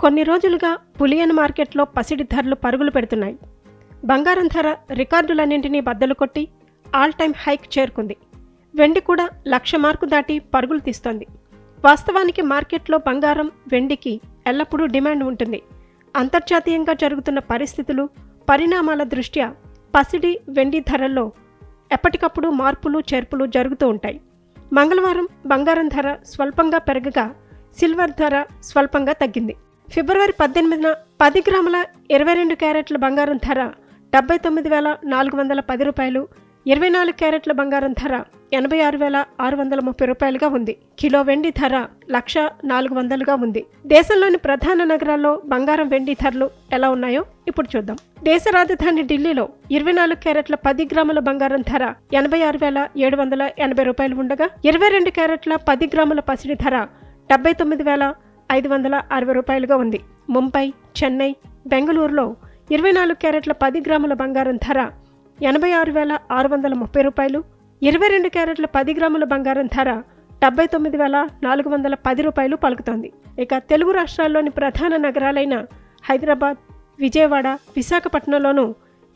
కొన్ని రోజులుగా పులియన్ మార్కెట్లో పసిడి ధరలు పరుగులు పెడుతున్నాయి. బంగారం ధర రికార్డులన్నింటినీ బద్దలు కొట్టి ఆల్ టైమ్ హైక్ చేరుకుంది. వెండి కూడా లక్ష మార్కు దాటి పరుగులు తీస్తోంది. వాస్తవానికి మార్కెట్లో బంగారం వెండికి ఎల్లప్పుడూ డిమాండ్ ఉంటుంది. అంతర్జాతీయంగా జరుగుతున్న పరిస్థితులు పరిణామాల దృష్ట్యా పసిడి వెండి ధరల్లో ఎప్పటికప్పుడు మార్పులు చేర్పులు జరుగుతూ ఉంటాయి. మంగళవారం బంగారం ధర స్వల్పంగా పెరగగా సిల్వర్ ధర స్వల్పంగా తగ్గింది. ఫిబ్రవరి పద్దెనిమిదిన పది గ్రాముల ఇరవై రెండు క్యారెట్ల బంగారం ధర డెబ్బై తొమ్మిది వేల నాలుగు వందల పది రూపాయలు ఇరవై నాలుగు క్యారెట్ల బంగారం ధర ఎనభై ఆరు వేల ఆరు వందల ముప్పై రూపాయలుగా ఉంది. కిలో వెండి ధర లక్ష నాలుగు వందలుగా ఉంది. దేశంలోని ప్రధాన నగరాల్లో బంగారం వెండి ధరలు ఎలా ఉన్నాయో ఇప్పుడు చూద్దాం. దేశ రాజధాని ఢిల్లీలో ఇరవై నాలుగు క్యారెట్ల పది గ్రాముల బంగారం ధర ఎనభై ఆరు వేల ఏడు వందల ఎనభై రూపాయలు ఉండగా ఇరవై రెండు క్యారెట్ల పది గ్రాముల పసిడి ధర డెబ్బై తొమ్మిది వేల ఐదు వందల అరవై రూపాయలుగా ఉంది. ముంబై చెన్నై బెంగళూరులో ఇరవై నాలుగు క్యారెట్ల పది గ్రాముల బంగారం ధర ఎనభై ఆరు వేల ఆరు వందల ముప్పై రూపాయలు ఇరవై రెండు క్యారెట్ల పది గ్రాముల బంగారం ధర డెబ్బై తొమ్మిది వేల నాలుగు వందల పది రూపాయలు పలుకుతోంది. ఇక తెలుగు రాష్ట్రాల్లోని ప్రధాన నగరాలైన హైదరాబాద్ విజయవాడ విశాఖపట్నంలోనూ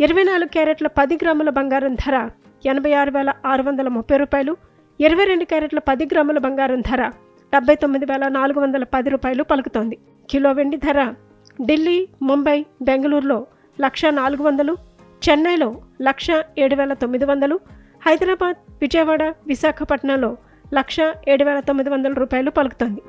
ఇరవై నాలుగు క్యారెట్ల పది గ్రాముల బంగారం ధర ఎనభై ఆరు వేల ఆరు వందల ముప్పై రూపాయలు ఇరవై రెండు క్యారెట్ల పది గ్రాముల బంగారం ధర డెబ్బై తొమ్మిది వేల నాలుగు వందల పది రూపాయలు పలుకుతోంది. కిలో వెండి ధర ఢిల్లీ ముంబై బెంగళూరులో లక్ష నాలుగు వందలు చెన్నైలో లక్ష ఏడు వేల తొమ్మిది వందలు హైదరాబాద్ విజయవాడ విశాఖపట్నంలో లక్ష ఏడు వేల తొమ్మిది వందల రూపాయలు పలుకుతోంది.